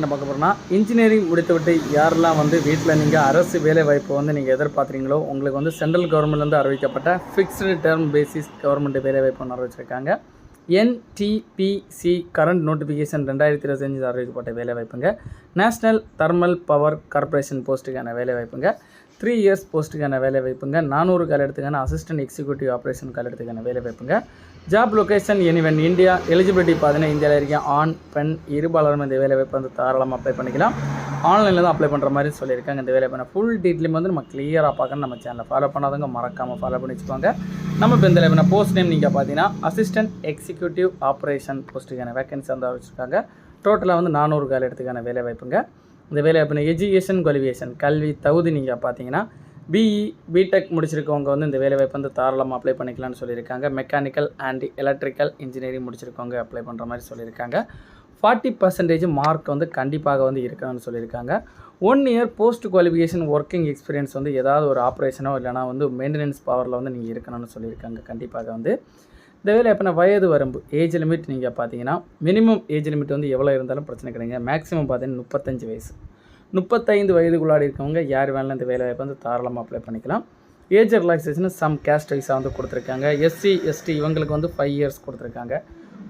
என்ன பார்க்க போகிறோம்னா இன்ஜினியரிங் முடித்துவிட்டு யாரெல்லாம் வந்து வீட்டில் நீங்கள் அரசு வேலை வாய்ப்பு வந்து நீங்கள் எதிர்பார்க்குறீங்களோ உங்களுக்கு வந்து சென்ட்ரல் கவர்மெண்ட்லேருந்து அறிவிக்கப்பட்ட ஃபிக்ஸ்டு டேர்ம் பேசிஸ் கவர்மெண்ட் வேலை வாய்ப்பு ஒன்று அறிவிச்சிருக்காங்க. என்டிபிசி கரண்ட் நோட்டிஃபிகேஷன் ரெண்டாயிரத்தி இருபத்தஞ்சு அறிவிக்கப்பட்ட வேலை வாய்ப்புங்க. நேஷ்னல் தர்மல் பவர் கார்ப்பரேஷன் போஸ்ட்டுக்கான வேலை வாய்ப்புங்க. த்ரீ இயர்ஸ் போஸ்ட்டுக்கான வேலை வாய்ப்புங்க நானூறு கால எடுத்துக்கான அசிஸ்டன்ட் எக்ஸிக்யூட்டிவ் ஆப்ரேஷன் கால எடுத்துக்கான வேலை வாய்ப்புங்க job location anyone India eligibility பார்த்தீங்கன்னா இந்தியாவில் இருக்க ஆண் பெண் இருபாலரும் இந்த வேலை வாய்ப்பு வந்து தாராளமாக அப்ளை பண்ணிக்கலாம். ஆன்லைனில் தான் அப்ளை பண்ணுற மாதிரி சொல்லியிருக்காங்க இந்த வேலை பண்ண ஃபுல் டீட்டெயிலும் வந்து நம்ம கிளியராக பார்க்கணும் நம்ம சேனலை ஃபாலோ பண்ணாதவங்க மறக்காமல் ஃபாலோ பண்ணி வச்சுக்கோங்க. நம்ம இப்போ இந்த வேலை போஸ்ட் நேம் நீங்கள் பார்த்தீங்கன்னா அசிஸ்டன்ட் எக்ஸிக்யூட்டிவ் ஆப்ரேஷன் போஸ்ட்டுக்கான வேகன்சி வந்து வச்சுருக்காங்க டோட்டலாக வந்து நானூறு கால எடுத்துக்கான வேலை வாய்ப்புங்க இந்த வேலை வாய்ப்பு எஜுகேஷன் குவாலிஃபிகேஷன் கல்வி தகுதி நீங்கள் பார்த்தீங்கன்னா பிஇ பிடெக் முடிச்சிருக்கவங்க வந்து இந்த வேலை வாய்ப்பு வந்து தாராளமாக அப்ளை பண்ணிக்கலாம்னு சொல்லியிருக்காங்க. மெக்கானிக்கல் அண்ட் எலக்ட்ரிக்கல் இன்ஜினியரிங் முடிச்சிருக்கவங்க அப்ளை பண்ணுற மாதிரி சொல்லியிருக்காங்க. ஃபார்ட்டி பர்சன்டேஜ் மார்க் வந்து கண்டிப்பாக வந்து இருக்கணும்னு சொல்லியிருக்காங்க. One year post qualification working experience வந்து ஏதாவது ஒரு ஆப்ரேஷனோ இல்லைனா வந்து மெயின்டெனன்ஸ் பவரில் வந்து நீங்கள் இருக்கணும்னு சொல்லியிருக்காங்க. கண்டிப்பாக வந்து இந்த வேலை எப்போனா வயது வரம்பு ஏஜ் லிமிட் நீங்கள் பார்த்தீங்கன்னா மினிமம் ஏஜ் லிமிட் வந்து எவ்வளோ இருந்தாலும் பிரச்சனை கிடையாது. மேக்ஸிமம் பார்த்தீங்கன்னா முப்பத்தஞ்சு வயசு. முப்பத்தைந்து வயதுக்குள்ளாடி இருக்கவங்க யார் வேணாலும் இந்த வேலை வாய்ப்பு வந்து தாராளமாக அப்ளை பண்ணிக்கலாம். ஏஜ் ரிலாக்ஸேஷன் சம் கேஸ்ட் வைஸாக வந்து கொடுத்துருக்காங்க. எஸ்சி எஸ்டி இவங்களுக்கு வந்து ஃபைவ் இயர்ஸ் கொடுத்துருக்காங்க.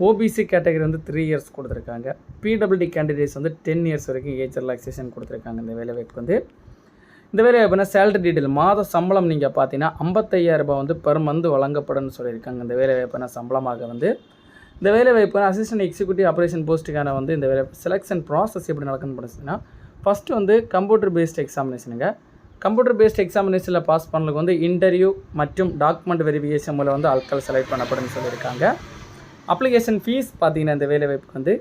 ஓபிசி கேட்டகரி வந்து த்ரீ இயர்ஸ் கொடுத்துருக்காங்க. பிடபிள்டி கேண்டிடேட்ஸ் வந்து டென் இயர்ஸ் வரைக்கும் ஏஜ் ரிலாக்ஸேஷன் கொடுத்துருக்காங்க இந்த வேலை வாய்ப்பு வந்து. இந்த வேலை எப்படின்னா சேலரி டீட்டெயில் மாத சம்பளம் நீங்கள் பார்த்தீங்கன்னா ஐம்பத்தையாயிரம் ரூபாய் வந்து பெர் மந்த் வழங்கப்படும்னு சொல்லியிருக்காங்க. இந்த வேலை வாய்ப்புனா சம்பளமாக வந்து. இந்த வேலை வாய்ப்பு அசிஸ்டன்ட் எக்ஸிக்யூட்டிவ் ஆப்ரேஷன் போஸ்ட்டுக்கான வந்து இந்த வேலை செலெக்ஷன் ப்ராசஸ் எப்படி நடக்குன்னு படிச்சுன்னா ஃபஸ்ட்டு வந்து கம்ப்யூட்டர் பேஸ்ட் எக்ஸாமினேஷனுங்க கம்ப்யூட்டர் பேஸ்ட் எக்ஸாமினேஷனில் பாஸ் பண்ணலுக்கு வந்து இன்டர்வியூ மற்றும் டாக்குமெண்ட் வெரிஃபிகேஷன் மூலம் வந்து ஆட்கள் செலக்ட் பண்ணப்படும்னு சொல்லியிருக்காங்க. அப்ளிகேஷன் ஃபீஸ் பார்த்தீங்கன்னா இந்த வேலை வாய்ப்புக்கு வந்து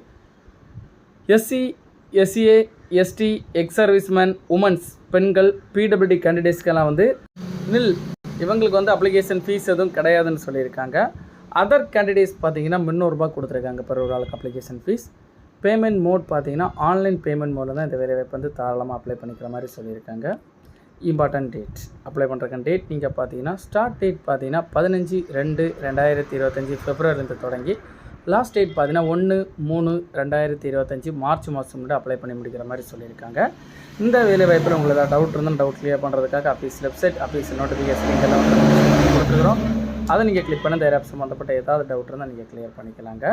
SC SCA ST ex serviceman womens பெண்கள் பிடபிள்யூடி கேண்டிடேட்ஸ்க்கெல்லாம் வந்து நில் இவங்களுக்கு வந்து அப்ளிகேஷன் ஃபீஸ் எதுவும் கிடையாதுன்னு சொல்லியிருக்காங்க. அதர் கேண்டிடேட்ஸ் பார்த்தீங்கன்னா முந்நூறுரூபா கொடுத்துருக்காங்க per ஒரு ஆளுக்கு அப்ளிகேஷன் ஃபீஸ் பேமெண்ட் மோட் பார்த்தீங்கன்னா ஆன்லைன் பேமெண்ட் மோடில் தான் இந்த வேலைவாய்ப்பு வந்து தாராளமாக அப்ளை பண்ணிக்கிற மாதிரி சொல்லியிருக்காங்க. இம்பார்ட்டன்ட் டேட் அப்ளை பண்ணுறக்கான டேட் நீங்கள் பார்த்தீங்கன்னா ஸ்டார்ட் டேட் பார்த்தீங்கன்னா பதினஞ்சு ரெண்டு ரெண்டாயிரத்தி இருபத்தஞ்சி ஃபெப்ரவரிலேருந்து தொடங்கி லாஸ்ட் டேட் பார்த்தீங்கன்னா ஒன்று மூணு ரெண்டாயிரத்தி இருபத்தஞ்சி மார்ச் மாதம் மட்டும் அப்ளை பண்ணி முடிக்கிற மாதிரி சொல்லியிருக்காங்க. இந்த வேலை வாய்ப்பில் உங்களுக்கு ஏதாவது டவுட் இருந்தால் டவுட் கிளியர் பண்ணுறதுக்காக ஆஃபீஸ் வெப்சைட் ஆஃபீஸ் நோட்டிஃபிகேஷன் இதெல்லாம் வந்து கொடுத்துருக்குறோம். அதை நீங்கள் கிளிக் பண்ணி இந்த ஆப் சம்மந்தப்பட்ட ஏதாவது டவுட் இருந்தால் நீங்கள் கிளியர் பண்ணிக்கலாங்க.